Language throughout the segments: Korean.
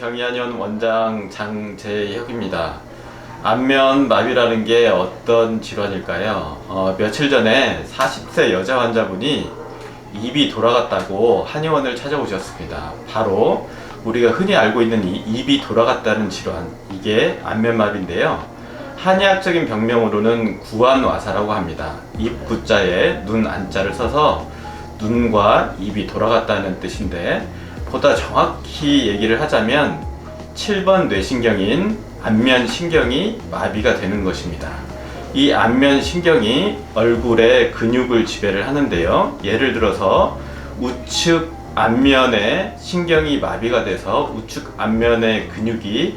경희안원 원장 장재혁입니다. 안면 마비라는 게 어떤 질환일까요? 어, 며칠 전에 40세 여자 환자분이 입이 돌아갔다고 한의원을 찾아오셨습니다. 바로 우리가 흔히 알고 있는 이 입이 돌아갔다는 질환, 이게 안면마비인데요. 한의학적인 병명으로는 구안와사라고 합니다. 입 구자에 눈 안자를 써서 눈과 입이 돌아갔다는 뜻인데 보다 정확히 얘기를 하자면 7번 뇌신경인 안면신경이 마비가 되는 것입니다. 이 안면신경이 얼굴의 근육을 지배를 하는데요. 예를 들어서 우측 안면의 신경이 마비가 돼서 우측 안면의 근육이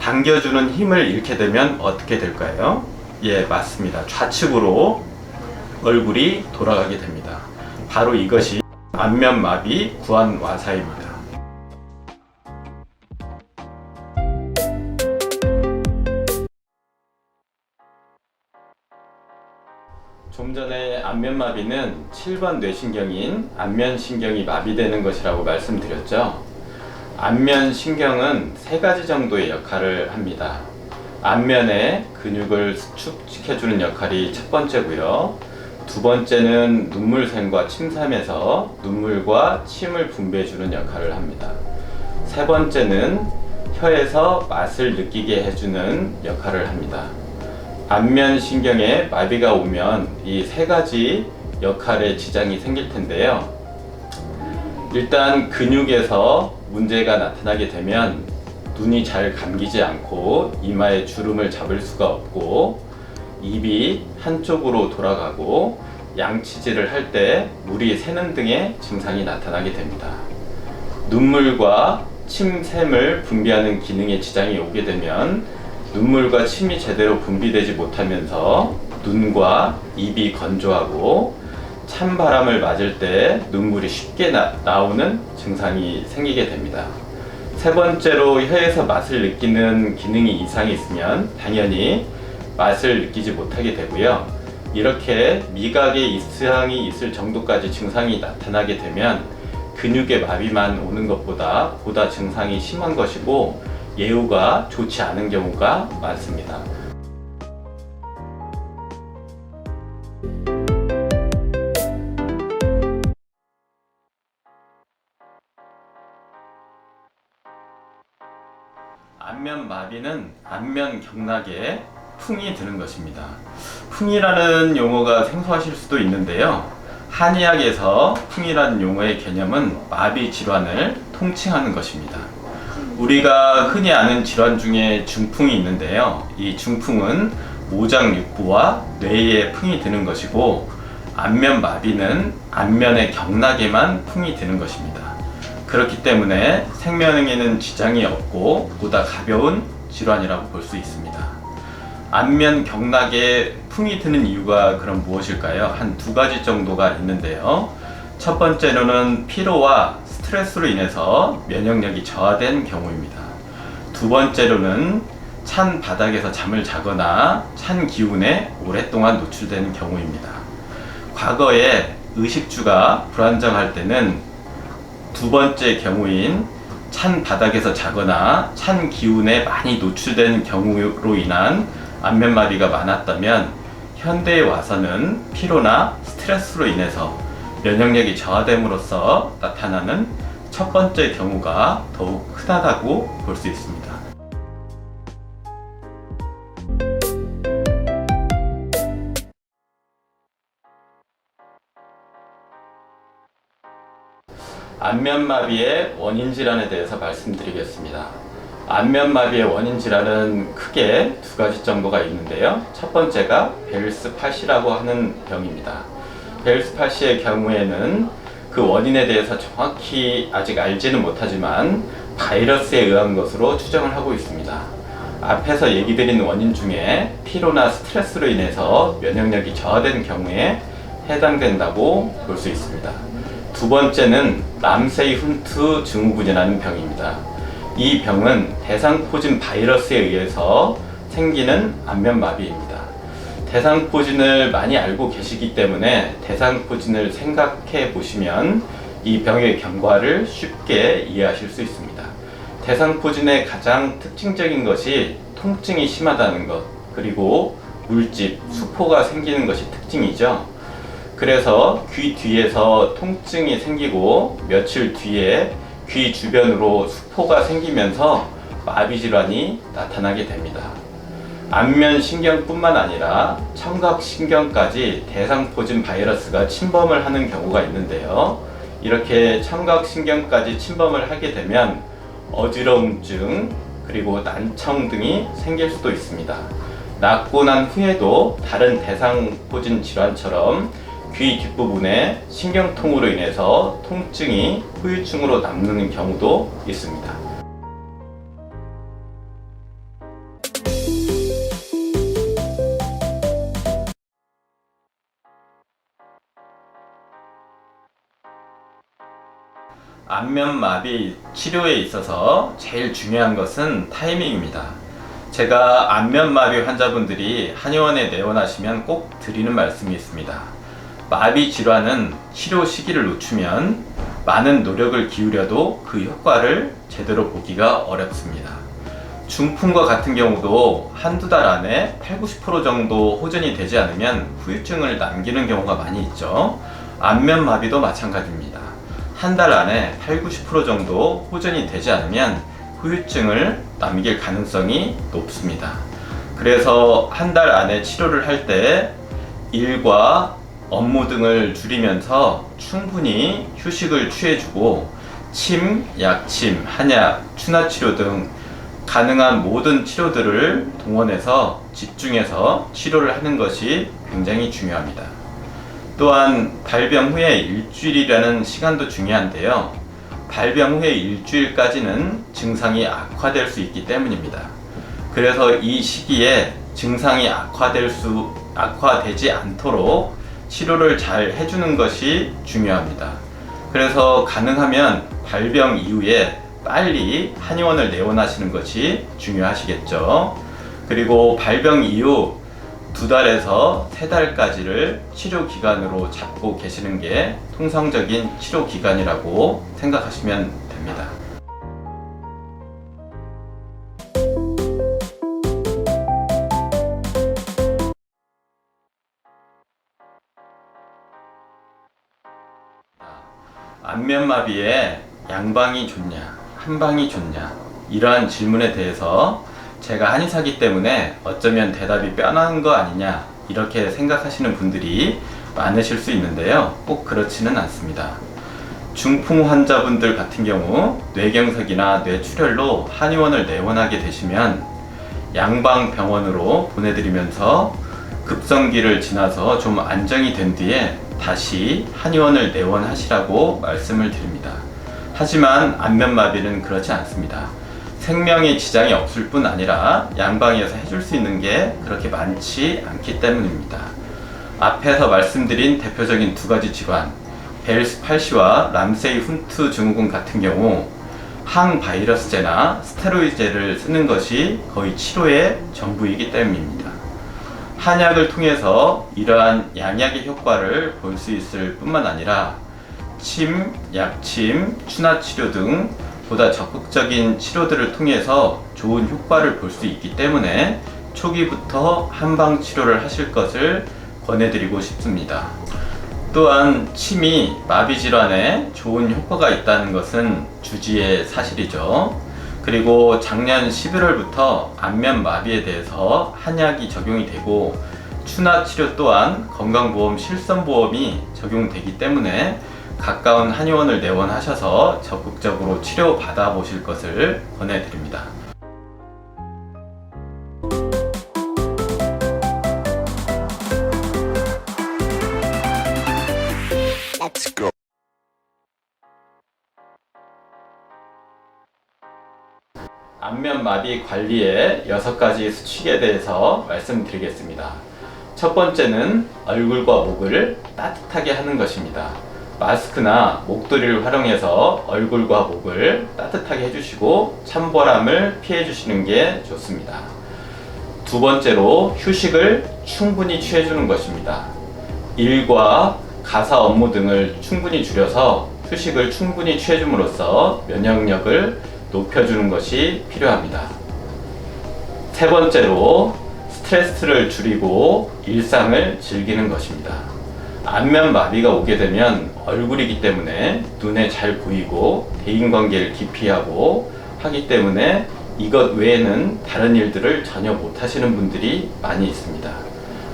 당겨주는 힘을 잃게 되면 어떻게 될까요? 예, 맞습니다. 좌측으로 얼굴이 돌아가게 됩니다. 바로 이것이 안면마비 구안와사입니다. 좀 전에 안면마비는 7번 뇌신경인 안면신경이 마비되는 것이라고 말씀드렸죠. 안면신경은 세 가지 정도의 역할을 합니다. 안면의 근육을 수축시켜주는 역할이 첫 번째고요. 두 번째는 눈물샘과 침샘에서 눈물과 침을 분비해주는 역할을 합니다. 세 번째는 혀에서 맛을 느끼게 해주는 역할을 합니다. 안면 신경에 마비가 오면 이 세 가지 역할에 지장이 생길 텐데요. 일단 근육에서 문제가 나타나게 되면 눈이 잘 감기지 않고 이마에 주름을 잡을 수가 없고 입이 한쪽으로 돌아가고 양치질을 할 때 물이 새는 등의 증상이 나타나게 됩니다. 눈물과 침샘을 분비하는 기능에 지장이 오게 되면 눈물과 침이 제대로 분비되지 못하면서 눈과 입이 건조하고 찬 바람을 맞을 때 눈물이 쉽게 나, 나오는 증상이 생기게 됩니다. 세 번째로 혀에서 맛을 느끼는 기능이 이상이 있으면 당연히 맛을 느끼지 못하게 되고요. 이렇게 미각에 이상이 있을 정도까지 증상이 나타나게 되면 근육의 마비만 오는 것보다 보다 증상이 심한 것이고 예후가 좋지 않은 경우가 많습니다. 안면 마비는 안면 경락에 풍이 드는 것입니다. 풍이라는 용어가 생소하실 수도 있는데요. 한의학에서 풍이라는 용어의 개념은 마비 질환을 통칭하는 것입니다. 우리가 흔히 아는 질환 중에 중풍이 있는데요. 이 중풍은 모장육부와 뇌에 풍이 드는 것이고 안면 마비는 안면의 경락에만 풍이 드는 것입니다. 그렇기 때문에 생명에는 지장이 없고 보다 가벼운 질환이라고 볼 수 있습니다. 안면 경락에 풍이 드는 이유가 그럼 무엇일까요? 한 두 가지 정도가 있는데요. 첫 번째로는 피로와 스트레스로 인해서 면역력이 저하된 경우입니다. 두 번째로는 찬 바닥에서 잠을 자거나 찬 기운에 오랫동안 노출되는 경우입니다. 과거에 의식주가 불안정할 때는 두 번째 경우인 찬 바닥에서 자거나 찬 기운에 많이 노출되는 경우로 인한 안면마비가 많았다면 현대에 와서는 피로나 스트레스로 인해서 면역력이 저하됨으로써 나타나는 첫 번째 경우가 더욱 흔하다고 볼 수 있습니다. 안면마비의 원인 질환에 대해서 말씀드리겠습니다. 안면마비의 원인 질환은 크게 두 가지 정도가 있는데요. 첫 번째가 벨스 팔시라고 하는 병입니다. 벨스 팔시의 경우에는 그 원인에 대해서 정확히 아직 알지는 못하지만 바이러스에 의한 것으로 추정을 하고 있습니다. 앞에서 얘기 드린 원인 중에 피로나 스트레스로 인해서 면역력이 저하된 경우에 해당된다고 볼 수 있습니다. 두 번째는 남세이 훈트 증후군이라는 병입니다. 이 병은 대상포진 바이러스에 의해서 생기는 안면마비입니다. 대상포진을 많이 알고 계시기 때문에 대상포진을 생각해 보시면 이 병의 경과를 쉽게 이해하실 수 있습니다. 대상포진의 가장 특징적인 것이 통증이 심하다는 것, 그리고 물집, 수포가 생기는 것이 특징이죠. 그래서 귀 뒤에서 통증이 생기고 며칠 뒤에 귀 주변으로 수포가 생기면서 마비 질환이 나타나게 됩니다. 안면 신경뿐만 아니라 청각 신경까지 대상포진 바이러스가 침범을 하는 경우가 있는데요. 이렇게 청각 신경까지 침범을 하게 되면 어지러움증 그리고 난청 등이 생길 수도 있습니다. 낫고 난 후에도 다른 대상포진 질환처럼 귀 뒷부분에 신경통으로 인해서 통증이 후유증으로 남는 경우도 있습니다. 안면마비 치료에 있어서 제일 중요한 것은 타이밍입니다. 제가 안면마비 환자분들이 한의원에 내원하시면 꼭 드리는 말씀이 있습니다. 마비 질환은 치료 시기를 놓치면 많은 노력을 기울여도 그 효과를 제대로 보기가 어렵습니다. 중풍과 같은 경우도 한두 달 안에 8, 90% 정도 호전이 되지 않으면 후유증을 남기는 경우가 많이 있죠. 안면마비도 마찬가지입니다. 한 달 안에 8, 90% 정도 호전이 되지 않으면 후유증을 남길 가능성이 높습니다. 그래서 한 달 안에 치료를 할 때 일과 업무 등을 줄이면서 충분히 휴식을 취해주고 침, 약침, 한약, 추나 치료 등 가능한 모든 치료들을 동원해서 집중해서 치료를 하는 것이 굉장히 중요합니다. 또한 발병 후에 일주일이라는 시간도 중요한데요. 발병 후에 일주일까지는 증상이 악화될 수 있기 때문입니다. 그래서 이 시기에 증상이 악화될 수, 악화되지 않도록 치료를 잘 해주는 것이 중요합니다. 그래서 가능하면 발병 이후에 빨리 한의원을 내원하시는 것이 중요하시겠죠. 그리고 발병 이후 두 달에서 세 달까지를 치료 기간으로 잡고 계시는 게 통상적인 치료 기간이라고 생각하시면 됩니다. 안면마비에 양방이 좋냐, 한방이 좋냐, 이러한 질문에 대해서 제가 한의사기 때문에 어쩌면 대답이 뼈나는 거 아니냐, 이렇게 생각하시는 분들이 많으실 수 있는데요. 꼭 그렇지는 않습니다. 중풍 환자분들 같은 경우 뇌경색이나 뇌출혈로 한의원을 내원하게 되시면 양방병원으로 보내드리면서 급성기를 지나서 좀 안정이 된 뒤에 다시 한의원을 내원하시라고 말씀을 드립니다. 하지만 안면마비는 그렇지 않습니다. 생명에 지장이 없을 뿐 아니라 양방에서 해줄 수 있는 게 그렇게 많지 않기 때문입니다. 앞에서 말씀드린 대표적인 두 가지 질환, 벨스 팔시와 람세이 훈트 증후군 같은 경우 항바이러스제나 스테로이드제를 쓰는 것이 거의 치료의 전부이기 때문입니다. 한약을 통해서 이러한 양약의 효과를 볼 수 있을 뿐만 아니라 침, 약침, 추나 치료 등 보다 적극적인 치료들을 통해서 좋은 효과를 볼 수 있기 때문에 초기부터 한방 치료를 하실 것을 권해드리고 싶습니다. 또한 침이 마비 질환에 좋은 효과가 있다는 것은 주지의 사실이죠. 그리고 작년 11월부터 안면 마비에 대해서 한약이 적용이 되고 추나 치료 또한 건강보험 실손보험이 적용되기 때문에 가까운 한의원을 내원하셔서 적극적으로 치료 받아보실 것을 권해드립니다. 안면 마비 관리의 여섯 가지 수칙에 대해서 말씀드리겠습니다. 첫 번째는 얼굴과 목을 따뜻하게 하는 것입니다. 마스크나 목도리를 활용해서 얼굴과 목을 따뜻하게 해주시고 찬바람을 피해 주시는 게 좋습니다. 두 번째로 휴식을 충분히 취해주는 것입니다. 일과 가사 업무 등을 충분히 줄여서 휴식을 충분히 취해줌으로써 면역력을 높여주는 것이 필요합니다. 세 번째로 스트레스를 줄이고 일상을 즐기는 것입니다. 안면 마비가 오게 되면 얼굴이기 때문에 눈에 잘 보이고 대인관계를 기피하고 하기 때문에 이것 외에는 다른 일들을 전혀 못 하시는 분들이 많이 있습니다.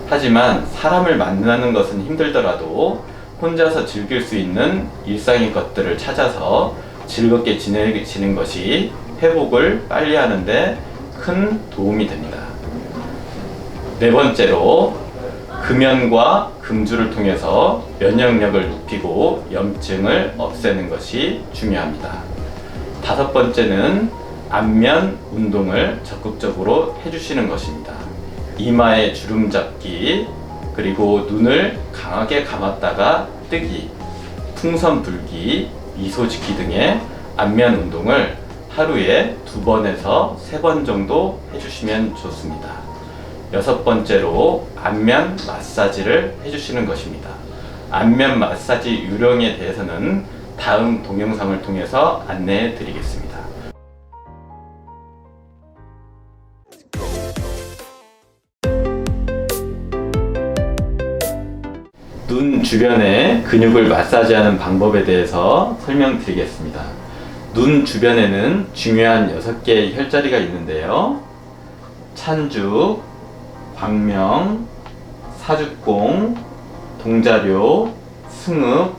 하지만 사람을 만나는 것은 힘들더라도 혼자서 즐길 수 있는 일상의 것들을 찾아서 즐겁게 지내시는 것이 회복을 빨리 하는데 큰 도움이 됩니다. 네 번째로 금연과 금주를 통해서 면역력을 높이고 염증을 없애는 것이 중요합니다. 다섯 번째는 안면 운동을 적극적으로 해주시는 것입니다. 이마에 주름 잡기, 그리고 눈을 강하게 감았다가 뜨기, 풍선 불기, 미소 짓기 등의 안면 운동을 하루에 두 번에서 세 번 정도 해주시면 좋습니다. 여섯 번째로 안면 마사지를 해주시는 것입니다. 안면 마사지 요령에 대해서는 다음 동영상을 통해서 안내해 드리겠습니다. 눈 주변에 근육을 마사지하는 방법에 대해서 설명드리겠습니다. 눈 주변에는 중요한 6개의 혈자리가 있는데요. 찬죽, 광명, 사죽공, 동자료, 승읍,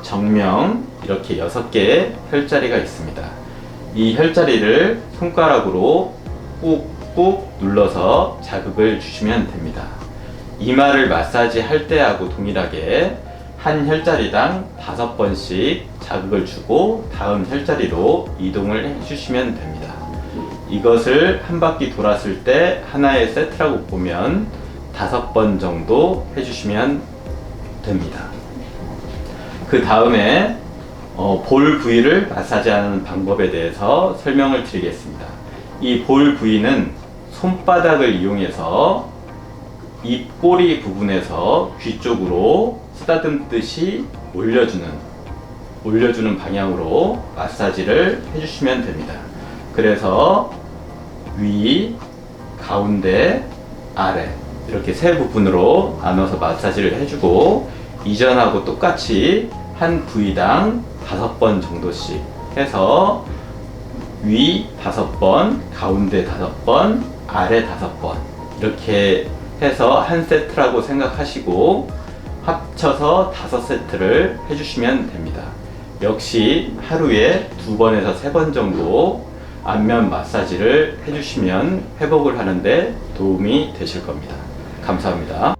정명 이렇게 6개의 혈자리가 있습니다. 이 혈자리를 손가락으로 꾹꾹 눌러서 자극을 주시면 됩니다. 이마를 마사지 할 때하고 동일하게 한 혈자리당 다섯 번씩 자극을 주고 다음 혈자리로 이동을 해주시면 됩니다. 이것을 한 바퀴 돌았을 때 하나의 세트라고 보면 다섯 번 정도 해주시면 됩니다. 그 다음에 어, 볼 부위를 마사지하는 방법에 대해서 설명을 드리겠습니다. 이 볼 부위는 손바닥을 이용해서 입꼬리 부분에서 귀 쪽으로 쓰다듬듯이 올려주는 올려주는 방향으로 마사지를 해주시면 됩니다. 그래서 위, 가운데, 아래 이렇게 세 부분으로 나눠서 마사지를 해주고 이전하고 똑같이 한 부위당 다섯 번 정도씩 해서 위 다섯 번, 가운데 다섯 번, 아래 다섯 번 이렇게 해서 한 세트라고 생각하시고 합쳐서 다섯 세트를 해주시면 됩니다. 역시 하루에 두 번에서 세 번 정도 안면 마사지를 해주시면 회복을 하는데 도움이 되실 겁니다. 감사합니다.